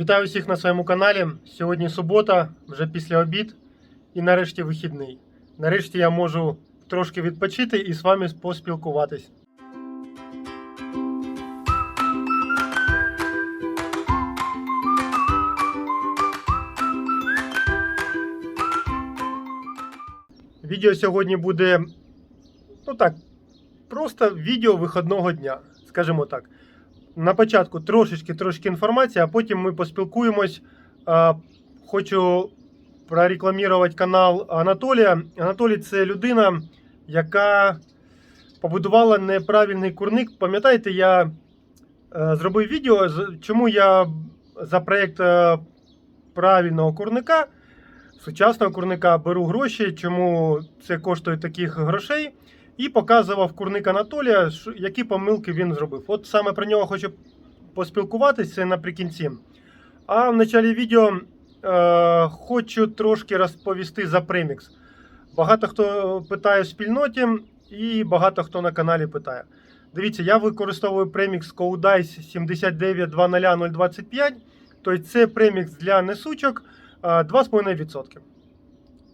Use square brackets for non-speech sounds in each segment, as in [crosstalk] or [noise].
Вітаю всіх на своєму каналі. Сьогодні субота, вже після обід, і нарешті вихідний. Нарешті я можу трошки відпочити і з вами поспілкуватись. Відео сьогодні буде, ну так, просто відео виходного дня, скажімо так. На початку трошечки трошки інформації, а потім ми поспілкуємось. Хочу прорекламувати канал Анатолія. Анатолій це людина, яка побудувала неправильний курник. Пам'ятаєте, я е, зробив відео, чому я за проєкт е, правильного курника, сучасного курника беру гроші, чому це коштує таких грошей. І показував курник Анатолія, які помилки він зробив. От саме про нього хочу поспілкуватися наприкінці. А в началі відео е, хочу трошки розповісти за премікс. Багато хто питає в спільноті, і багато хто на каналі питає. Дивіться, я використовую премікс Codice 7920025, тобто це премікс для несучок е, 2,5%.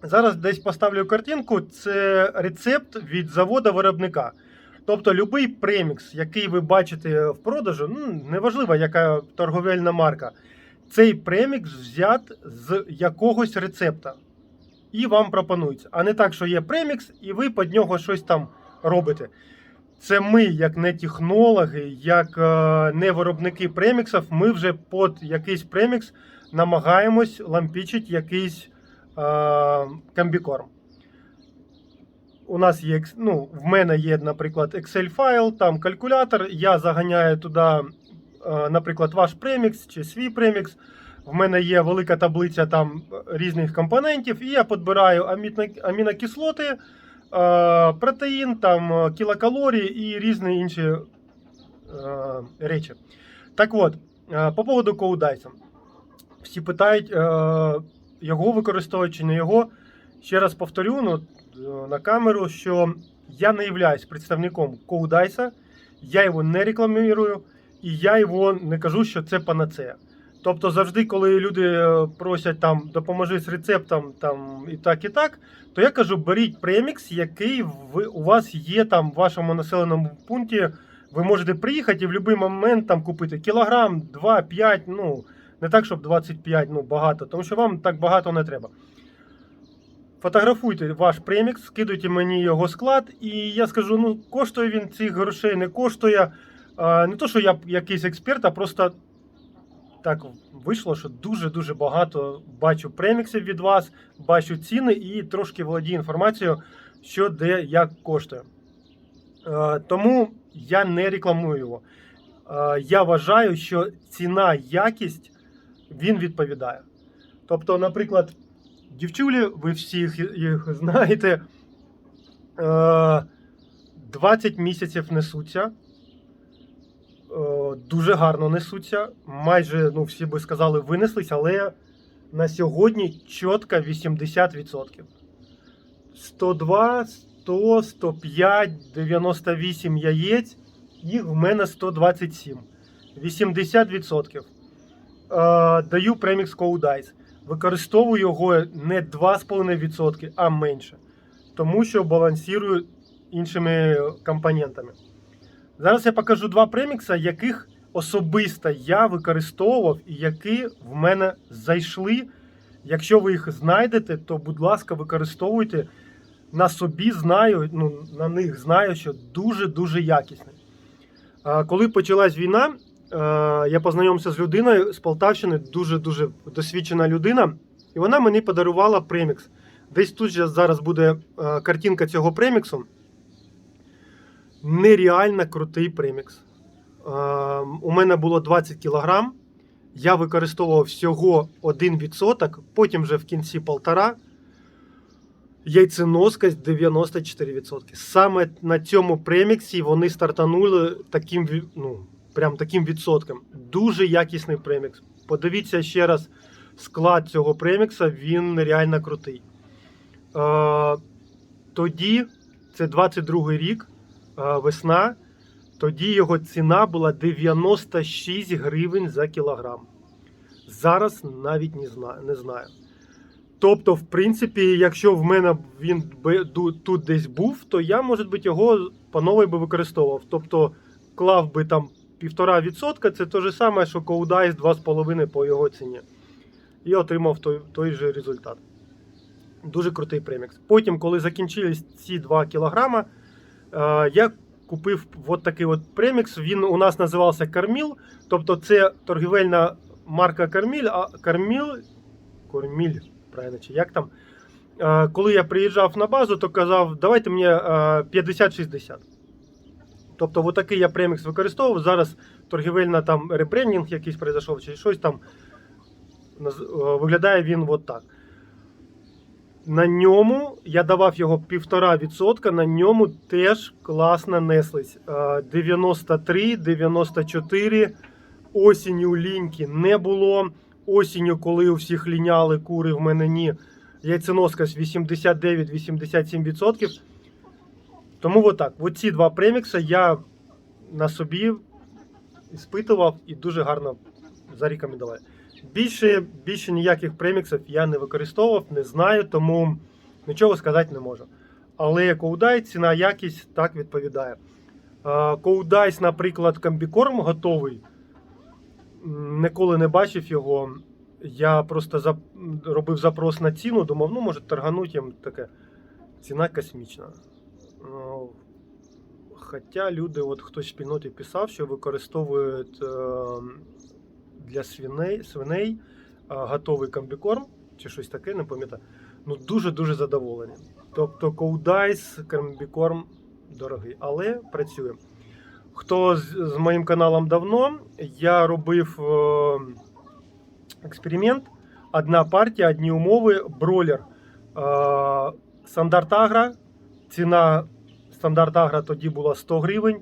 Зараз десь поставлю картинку. Це рецепт від заводу виробника. Тобто, будь-який премікс, який ви бачите в продажу, ну неважливо, яка торговельна марка, цей премікс взят з якогось рецепта. І вам пропонується. А не так, що є премікс, і ви під нього щось там робите. Це ми, як не технологи, як е, не виробники преміксів, ми вже під якийсь премікс намагаємось лампічити якийсь комбікорм. У нас є, ну, в мене є, наприклад, Excel файл, там калькулятор. Я заганяю туди, е, наприклад, ваш премікс чи свій премікс. В мене є велика таблиця там різних компонентів, і я підбираю аміно- амінокислоти, е, протеїн, там е, кілокалорії і різні інші е, речі. Так от, е, по поводу коудайса. Всі питають, е, його використовують чи не його. Ще раз повторю ну, на камеру, що я не являюсь представником коудайса, я його не рекламую, і я його не кажу, що це панацея. Тобто завжди, коли люди е, просять там допоможи з рецептом там і так, і так, то я кажу, беріть премікс, який ви, у вас є там в вашому населеному пункті. Ви можете приїхати і в будь-який момент там купити кілограм, 2, 5, ну не так, щоб 25, ну багато, тому що вам так багато не треба. Фотографуйте ваш премікс, скидуйте мені його склад, і я скажу, ну коштує він цих грошей, не коштує. Не то, що я якийсь експерт, а просто так вийшло, що дуже-дуже багато бачу преміксів від вас, бачу ціни і трошки володію інформацією, що де як коштує. Тому я не рекламую його. Я вважаю, що ціна, якість він відповідає. Тобто, наприклад, дівчулі, ви всі їх, знаєте, е, 20 місяців несуться. Е, Дуже гарно несуться. Майже, ну, всі би сказали, винеслись, але на сьогодні чітко 80%. 102, 100, 105, 98 яєць. Їх в мене 127. 80%. Е, даю премікс Code Використовую його не 2,5%, а менше. Тому що балансирую іншими компонентами. Зараз я покажу два премікса, яких особисто я використовував і які в мене зайшли. Якщо ви їх знайдете, то, будь ласка, використовуйте. На собі знаю, ну, на них знаю, що дуже-дуже якісний. А, Коли почалась війна, е, я познайомився з людиною з Полтавщини, дуже-дуже досвідчена людина, і вона мені подарувала премікс. Десь тут же зараз буде е, картинка цього преміксу. Нереально крутий премікс. Е, У мене було 20 кг. Я використовував всього 1%, потім вже в кінці 1,5%. Яйценоскость 94%. Саме на цьому преміксі вони стартанули таким, ну, прям таким відсотком. Дуже якісний премікс. Подивіться ще раз склад цього премікса, він реально крутий. Е, тоді, це 22 рік, е, весна. Тоді його ціна була 96 гривень за кілограм. Зараз навіть не знаю. Тобто, в принципі, якщо в мене він би тут десь був, то я, може бути, його по новій би використовував. Тобто клав би там 1,5%, це те ж саме, що Coudais 2,5 по його ціні. І отримав той, той же результат. Дуже крутий премікс. Потім, коли закінчились ці 2 кілограма, е, я купив от такий от премікс. Він у нас називався Карміл. Тобто це торгівельна марка Карміль, а Карміл. Корміль, правильно, чи як там. Е, Коли я приїжджав на базу, то казав, давайте мені е, 50-60. Тобто, отакий я премікс використовував. Зараз торгівельна там ребрендінг якийсь пройшов, чи щось там. Е, Виглядає він от так. На ньому я давав його 1,5%, на ньому теж класно неслись. Е, 93, 94. Осінню ліньки не було. Осінню, коли у всіх ліняли кури, в мене ні. Яйценоска 89-87%. Тому отак. Оці два премікси я на собі іспитував і дуже гарно зарекомендував. Більше, більше ніяких преміксів я не використовував, не знаю, тому нічого сказати не можу. Але Коудай, ціна якість так відповідає. Коудайс, наприклад, комбікорм готовий. Ніколи не бачив його. Я просто робив запрос на ціну, думав, ну, може, торгануть їм таке. Ціна космічна. Хоча люди, от хтось в спільноті писав, що використовують е, для свиней, свиней е, готовий комбікорм чи щось таке, не пам'ятаю. Ну, дуже-дуже задоволені. Тобто Коудайс, комбікорм дорогий, але працює. Хто з, моїм каналом давно, я робив е, експеримент. Одна партія, одні умови, бролер. Стандарт Агра. Ціна стандарт Агра тоді була 100 гривень.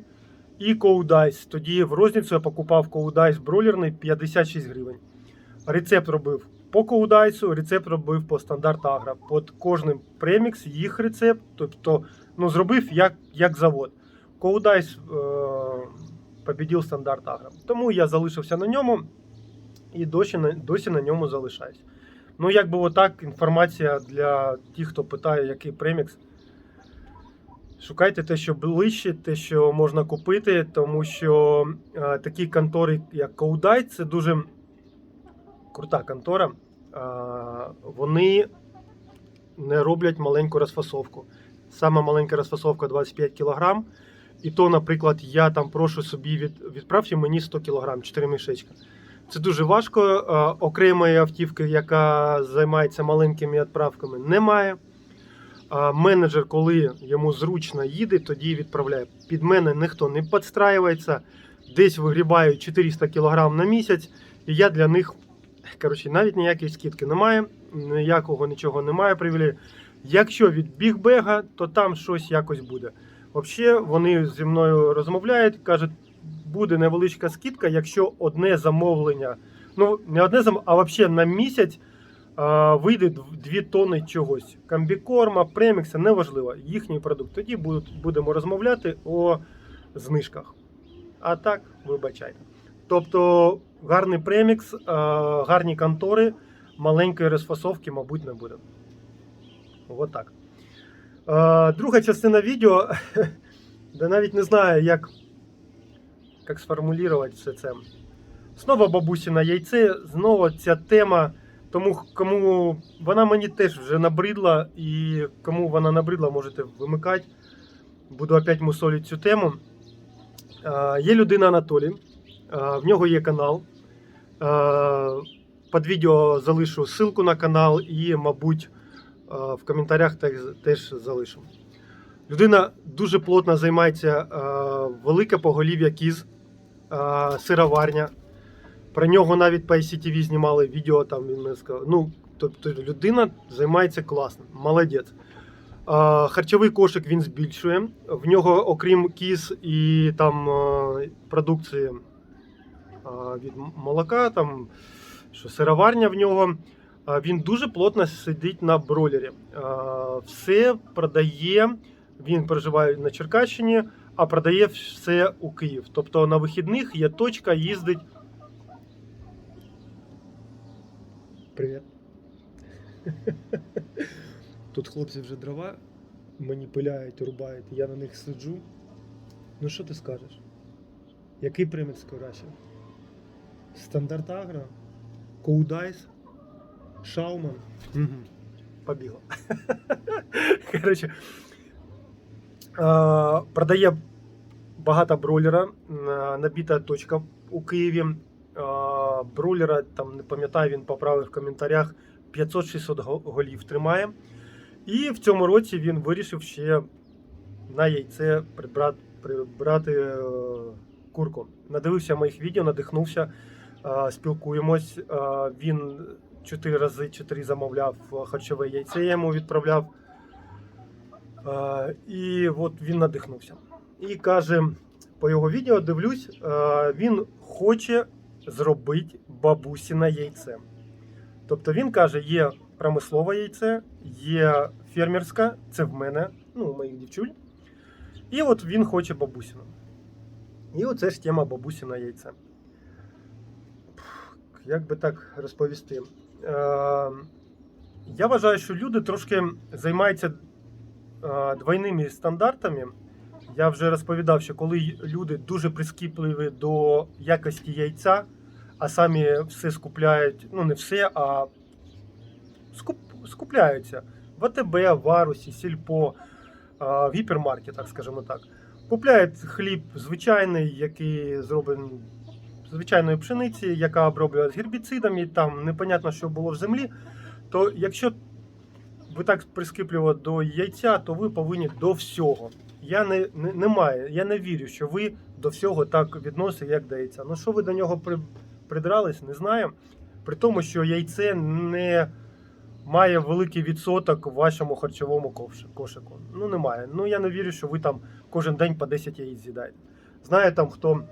І Коудайс. Тоді в розницю я покупав Коудайс бройлерний 56 гривень. Рецепт робив по Коудайсу, рецепт робив по стандарт Агра. Під кожним премікс їх рецепт. Тобто, ну, зробив як, як завод. Коудайс е, побідів стандарт Агра. Тому я залишився на ньому і досі досі на ньому залишаюсь. Ну, якби отак інформація для тих, хто питає, який премікс. Шукайте те, що ближче, те, що можна купити, тому що е, такі контори, як Коудай, це дуже крута контора. Е, вони не роблять маленьку розфасовку. Сама маленька розфасовка 25 кг. І то, наприклад, я там прошу собі від, відправте мені 100 кг, 4 мішечка. Це дуже важко. Е, окремої автівки, яка займається маленькими відправками, немає. А менеджер, коли йому зручно їде, тоді відправляє. Під мене ніхто не підстраюється. Десь вигрібаю 400 кг на місяць, і я для них коротше, навіть ніякої скидки немає, ніякого нічого немає привілею. Якщо від бігбега, то там щось якось буде. Взагалі, вони зі мною розмовляють, кажуть, буде невеличка скидка, якщо одне замовлення, ну не одне замовлення, а взагалі на місяць вийде 2 тонни чогось. Комбікорма, премікса, неважливо, їхній продукт. Тоді будемо розмовляти о знижках. А так, вибачайте. Тобто гарний премікс, гарні контори, маленької розфасовки, мабуть, не буде. От так. Друга частина відео, [laughs] де навіть не знаю, як, як сформулювати все це. Знову бабусіне яйце, знову ця тема. Тому кому вона мені теж вже набридла, і кому вона набридла, можете вимикати. Буду опять мусолити цю тему. Є людина Анатолій, в нього є канал. Під відео залишу ссылку на канал і, мабуть, в коментарях теж- залишу. Людина дуже плотно займається велике поголів'я кіз, сироварня. Про нього навіть по ICTV знімали відео, там він мені сказав. Ну, тобто людина займається класно, молодець. Харчовий кошик він збільшує. В нього, окрім кіз і там продукції від молока, там що сироварня в нього. Він дуже плотно сидить на бройлері. А, Все продає. Він проживає на Черкащині, а продає все у Київ. Тобто на вихідних є точка, їздить Привіт. [laughs] Тут хлопці вже дрова мені пиляють, рубають, я на них сиджу. Ну що ти скажеш? Який премікс краще? Стандарт Агро? Коудайс? Шауман? Угу. Побігла. [laughs] Коротше, продає багато бройлера, набита точка у Києві. Бройлера, там не пам'ятаю, він поправив в коментарях 500-600 голів тримає. І в цьому році він вирішив ще на яйце прибрати, прибрати е, курку. Надивився моїх відео, надихнувся, спілкуємось. Він чотири рази чотири замовляв е, харчове яйце, я йому відправляв. І от він надихнувся. І каже, по його відео дивлюсь, він хоче зробити бабусіне яйце. Тобто він каже, є промислове яйце, є фермерське, це в мене, ну, у моїх дівчуль. І от він хоче бабусину. І оце ж тема бабусіне яйце. Як би так розповісти? Е, я вважаю, що люди трошки займаються е, двойними стандартами. Я вже розповідав, що коли люди дуже прискіпливі до якості яйця, а самі все скупляють, ну не все, а скуп, скупляються в АТБ, в Арусі, Сільпо, в гіпермаркетах, скажімо так. Купляють хліб звичайний, який зроблений звичайної пшениці, яка оброблювалась гербіцидами, там непонятно, що було в землі. То якщо ви так прискіпливо до яйця, то ви повинні до всього. Я не, не, не маю, я не вірю, що ви до всього так відносите, як до яйця. Ну що ви до нього при, придрались, не знаю. При тому, що яйце не має великий відсоток в вашому харчовому кошику. Ну, немає. Ну, я не вірю, що ви там кожен день по 10 яєць з'їдаєте. Знаю, там хто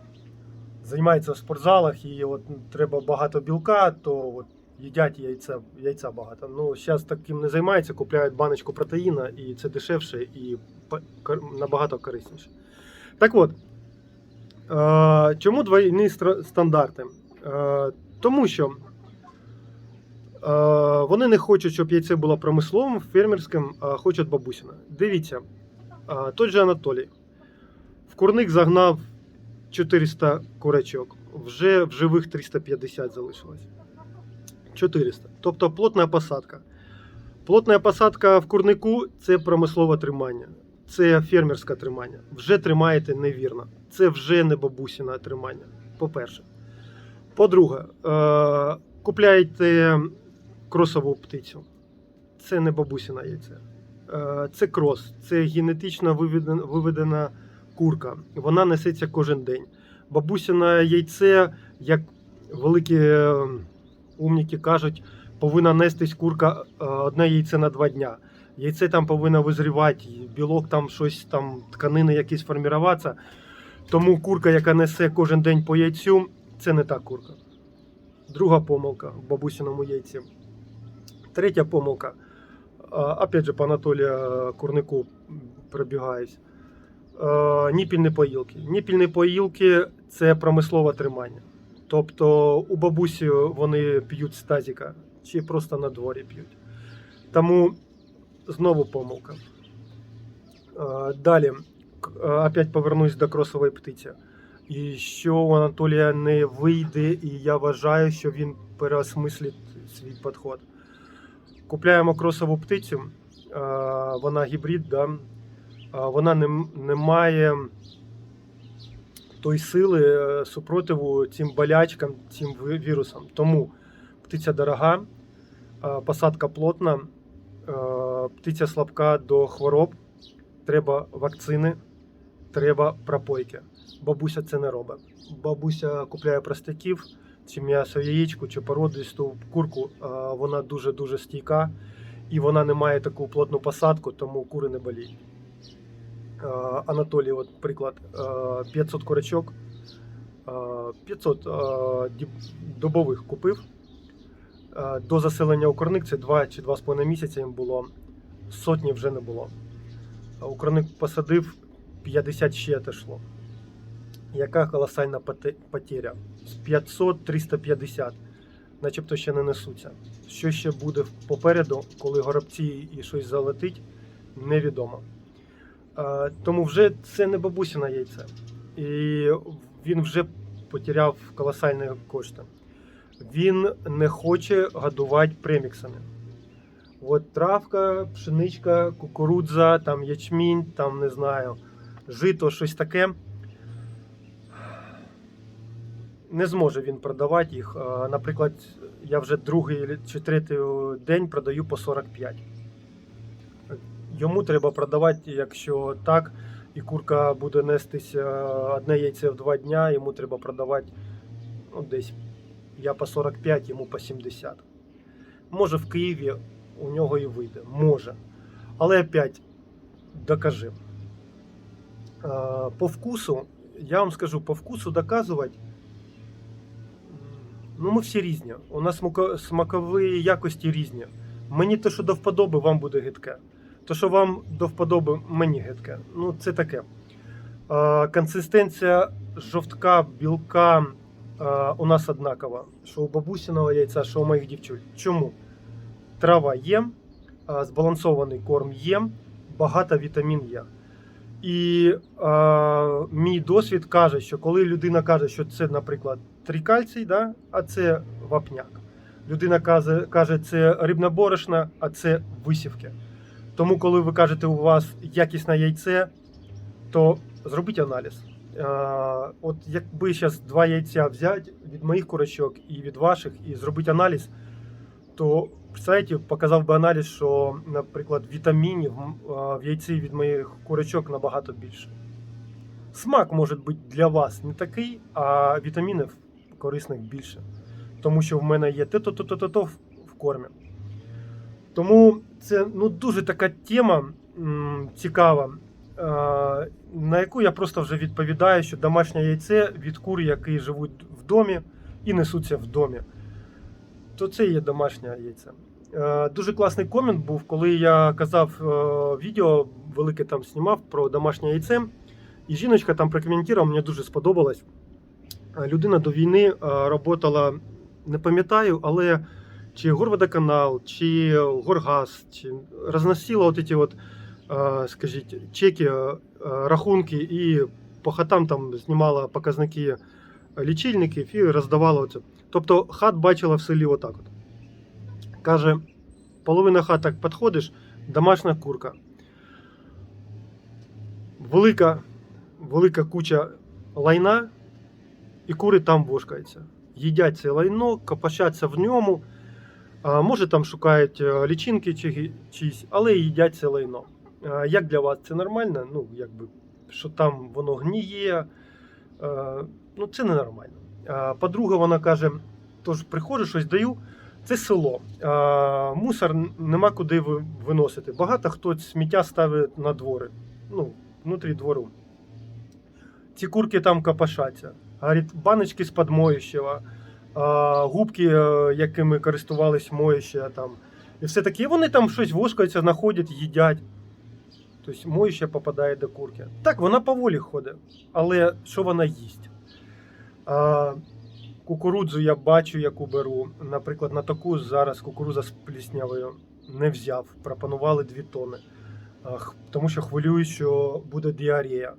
займається в спортзалах і от треба багато білка, то от їдять яйця, яйця багато. Ну, зараз таким не займаються, купляють баночку протеїна, і це дешевше і набагато корисніше. Так от, е, чому двойні стандарти? Е, тому що е, вони не хочуть, щоб яйце було промисловим, фермерським, а хочуть бабусина. Дивіться, е, той же Анатолій. В курник загнав 400 курачок, вже в живих 350 залишилось. 400. Тобто плотна посадка. Плотна посадка в курнику це промислове тримання, це фермерське тримання. Вже тримаєте невірно. Це вже не бабусіне тримання. По-перше. По-друге, е- купляєте кросову птицю. Це не бабусіне яйце. Е- це крос, це генетично виведена, курка. Вона несеться кожен день. Бабусіне яйце, як великі е, умніки кажуть, повинна нестись курка одне яйце на два дня. Яйце там повинно визрівати, білок там щось там, тканини якісь формуватися. Тому курка, яка несе кожен день по яйцю, це не та курка. Друга помилка в бабусиному яйці. Третя помилка. Опять же, по Анатолія Курнику пробігаюсь. Ніпільні поїлки. Ніпільні поїлки це промислове тримання. Тобто у бабусі вони п'ють з тазіка чи просто на дворі п'ють. Тому знову помилка. Далі, опять повернусь до кросової птиці. І що у Анатолія не вийде, і я вважаю, що він переосмислить свій підход. Купляємо кросову птицю, вона гібрид, да? вона не, не має той сили е, супротиву цим болячкам, цим вірусам. Тому птиця дорога, посадка плотна, птиця слабка до хвороб, треба вакцини, треба пропойки. Бабуся це не робить. Бабуся купляє простяків, чи м'ясо яєчку, чи породисту курку, вона дуже-дуже стійка і вона не має таку плотну посадку, тому кури не боліють. Анатолій, от приклад, е, 500 курочок, е, 500 е, добових купив. До заселення у корник це 2 чи 2,5 місяця їм було. Сотні вже не було. У корник посадив 50 ще отошло. Яка колосальна поте- потеря? З 500 350. начебто ще не несуться. Що ще буде попереду, коли горобці і щось залетить, невідомо. Тому вже це не бабусіне яйце. І він вже потеряв колосальні кошти. Він не хоче годувати преміксами. От травка, пшеничка, кукурудза, там ячмінь, там не знаю, жито, щось таке. Не зможе він продавати їх. Наприклад, я вже другий чи третій день продаю по 45. Йому треба продавати, якщо так, і курка буде нестись е, одне яйце в два дня, йому треба продавати ну, десь я по 45, йому по 70. Може в Києві у нього і вийде. Може. Але опять докажи. По вкусу, я вам скажу, по вкусу доказувати. Ну, ми всі різні. У нас смакові якості різні. Мені те, що до вподоби, вам буде гидке. То, що вам до вподоби, мені гидке. Ну, це таке. Консистенція жовтка, білка у нас однакова. Що у бабусиного яйця, що у моїх дівчуль. Чому? Трава є, збалансований корм є, багато вітамін є. І е, мій досвід каже, що коли людина каже, що це, наприклад, трикальцій, да, а це вапняк. Людина каже, каже, це рибна борошна, а це висівки. Тому, коли ви кажете, у вас якісне яйце, то зробіть аналіз. Е, от якби зараз два яйця взяти від моїх курочок і від ваших, і зробити аналіз, то представляєте, показав би аналіз, що, наприклад, вітамінів в яйці від моїх курочок набагато більше. Смак може бути для вас не такий, а вітамінів корисних більше. Тому що в мене є те-то-то-то-то в в кормі. Тому це ну, дуже така тема м, цікава, е, на яку я просто вже відповідаю, що домашнє яйце від кур, які живуть в домі і несуться в домі, то це є домашнє яйце. Е, Дуже класний комент був, коли я казав е, відео, велике там знімав про домашнє яйце. І жіночка там прокоментувала, мені дуже сподобалось. Е, Людина до війни працювала, не пам'ятаю, але чи Горводоканал, чи Горгаз, чи розносила от ці от, скажіть, чеки, рахунки і по хатам там знімала показники лічильників і роздавала оце. Тобто хат бачила в селі отак. От. Каже, половина хат так підходиш, домашня курка. Велика, велика куча лайна, і кури там вошкаються. Їдять це лайно, копошаться в ньому. А, може там шукають е, лічинки чи, але їдять це лайно. А, як для вас це нормально? Ну, якби, що там воно гніє. Е, ну, це ненормально. А, По-друге, вона каже: тож приходжу, щось даю. Це село. Мусор нема куди виносити. Багато хто сміття ставить на двори. Ну, внутрі двору. Ці курки там копошаться. Говорить, баночки з-під губки, е, якими користувались моюще там. І все таке. Вони там щось вошкаються, знаходять, їдять. Тобто моюще попадає до курки. Так, вона поволі ходить, але що вона їсть? Кукурудзу я бачу, яку беру. Наприклад, на таку зараз кукурудза з пліснявою не взяв. Пропонували 2 тони. Тому що хвилююсь, що буде діарея.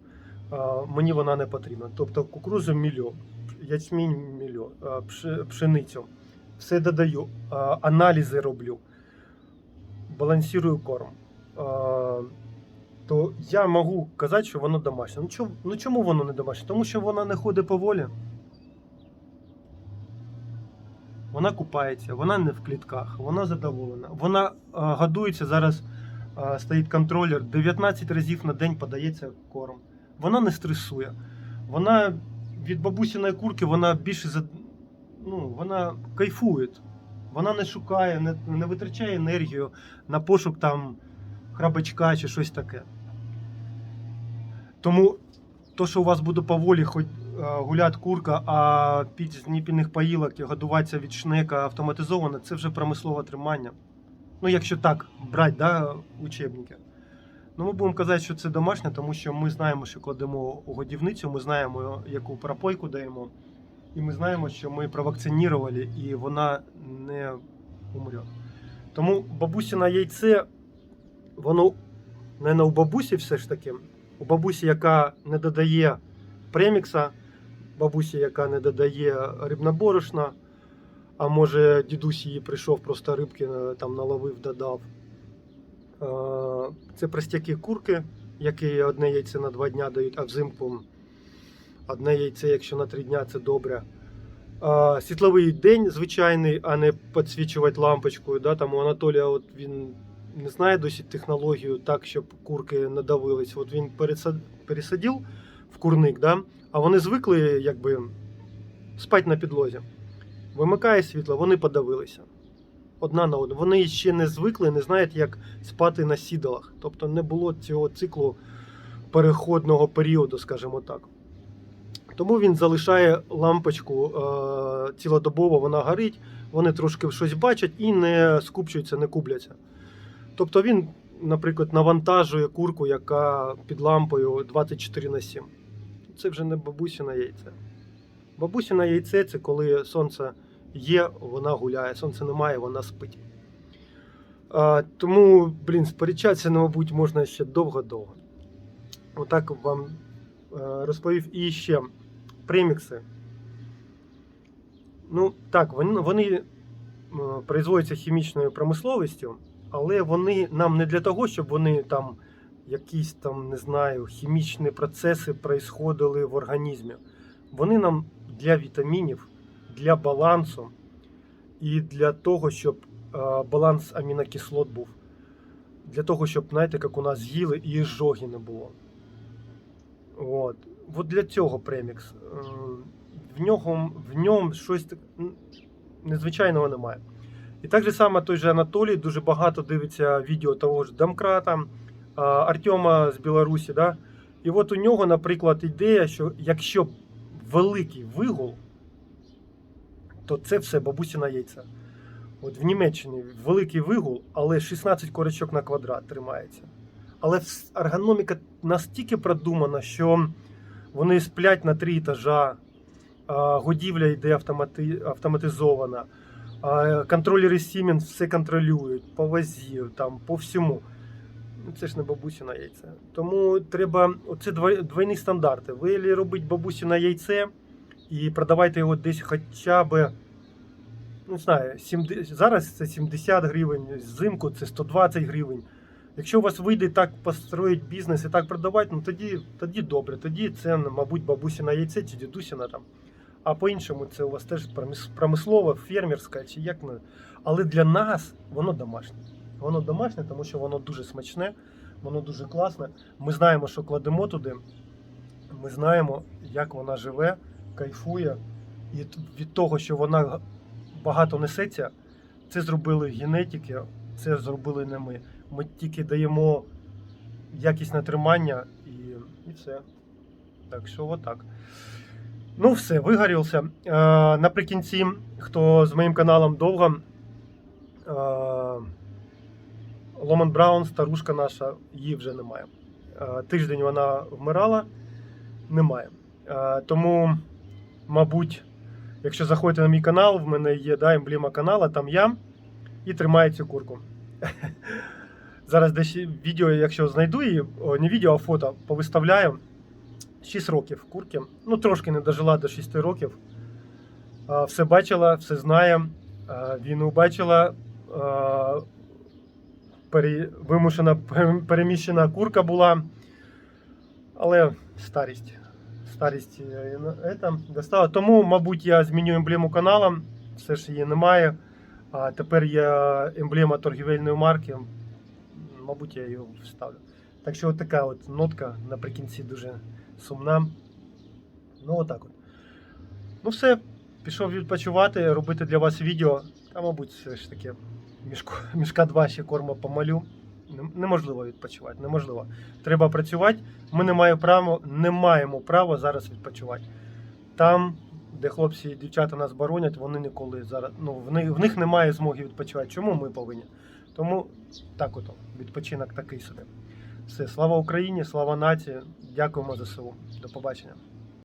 Мені вона не потрібна. Тобто кукурудзу мільйон, ячмінь мільйон, пшеницю. Все додаю, аналізи роблю, балансирую корм. То я можу казати, що воно домашнє. Ну чому, ну чому воно не домашнє? Тому що вона не ходить поволі. Вона купається, вона не в клітках, вона задоволена. Вона а, годується зараз. а, Стоїть контролер, 19 разів на день подається корм. Вона не стресує. Вона від бабусіної курки вона більше за- ну, вона кайфує. Вона не шукає, не, не витрачає енергію на пошук там храбачка чи щось таке. Тому то, що у вас буде поволі хоч е, гулять курка, а під зніпільних поїлок і годуватися від шнека автоматизовано, це вже промислове тримання. Ну, якщо так брати, да, учебники. Ну, ми будемо казати, що це домашнє, тому що ми знаємо, що кладемо у годівницю, ми знаємо, яку пропойку даємо. і ми знаємо, що ми провакцинували, і вона не умре. Тому бабусіне яйце, воно не у бабусі все ж таки. У бабусі, яка не додає премікса, бабусі, яка не додає рибноборошна, а може дідусь її прийшов, просто рибки е, там наловив, додав. Е, Це простяки курки, які одне яйце на два дня дають, а взимку одне яйце, якщо на три дня, це добре. Е, Світловий день звичайний, а не підсвічувати лампочкою. Да? Там у Анатолія от він не знає досі технологію так, щоб курки не давились. От він пересад- пересадив в курник, да? А вони звикли якби спати на підлозі. Вимикає світло, вони подавилися. Одна на одну. Вони ще не звикли, не знають, як спати на сідалах. Тобто не було цього циклу переходного періоду, скажімо так. Тому він залишає лампочку е, цілодобово, вона горить, вони трошки щось бачать і не скупчуються, не кубляться. Тобто він, наприклад, навантажує курку, яка під лампою 24 на 7. Це вже не бабусіне яйце. Бабусіне яйце це коли сонце є, вона гуляє, сонця немає, вона спить. А, тому, блін, сперечатися, ну, мабуть, можна ще довго-довго. Отак вам е, розповів. І ще премікси. Ну, так, вони, вони е, производяться хімічною промисловістю, але вони нам не для того, щоб вони там якісь там, не знаю, хімічні процеси происходили в організмі. Вони нам для вітамінів, для балансу і для того, щоб баланс амінокислот був. Для того, щоб, знаєте, як у нас з'їли і жоги не було. От. От для цього премікс. Е, В ньому, в ньому щось незвичайного немає. І так же само той же Анатолій дуже багато дивиться відео того ж Домкрата, Артема з Білорусі. Да? І от у нього, наприклад, ідея, що якщо великий вигул, то це все бабусіна яйця. От в Німеччині великий вигул, але 16 корочок на квадрат тримається. Але ергономіка настільки продумана, що вони сплять на три етажа, годівля йде автомати, автоматизована, контролери Siemens все контролюють по вазі, там, по всьому. Ну, Це ж не бабусіне яйце. Тому треба. Оце двойні стандарти. Ви або робите бабусіне яйце і продавайте його десь хоча б. Не знаю, 70, зараз це 70 гривень, взимку це 120 гривень. Якщо у вас вийде так построїти бізнес і так продавати, ну тоді, тоді добре. Тоді це, мабуть, бабусіне яйце чи дідусіна там. А по-іншому це у вас теж промис- промислова, фермерська чи як. Але для нас воно домашнє. Воно домашнє, тому що воно дуже смачне, воно дуже класне. Ми знаємо, що кладемо туди. Ми знаємо, як вона живе, кайфує. І від того, що вона багато несеться, це зробили генетики, це зробили не ми. Ми тільки даємо якісне тримання і, і все. Так що отак. Ну, все, вигорівся. Е, наприкінці, хто з моїм каналом довго. Е, Ломан Браун, старушка наша, її вже немає. Е, тиждень вона вмирала, немає. Е, тому, мабуть, якщо заходите на мій канал, в мене є да, емблема канала, там я і тримаю цю курку. [laughs] Зараз десь відео, якщо знайду її, не відео, а фото повиставляю. 6 років курки. Ну, трошки не дожила до 6 років. Все бачила, все знає. Війну бачила. Вимушена переміщена курка була. Але старість. Старість е, достала. Тому, мабуть, я зміню емблему каналу. Все ж її немає. А тепер є емблема торгівельної марки. Мабуть, я її вставлю. Так що така от нотка наприкінці дуже сумна. Ну, отак от. Ну, все, пішов відпочивати, робити для вас відео. Та, мабуть, все ж таки мішку, [laughs] мішка два ще корма помалю. Неможливо відпочивати, неможливо. Треба працювати. Ми не маємо права, не маємо права зараз відпочивати. Там, де хлопці і дівчата нас боронять, вони ніколи зараз. Ну, в них, в них немає змоги відпочивати. Чому ми повинні? Тому так ото, відпочинок такий собі. Все, слава Україні, слава нації. Дякуємо за ЗСУ. До побачення.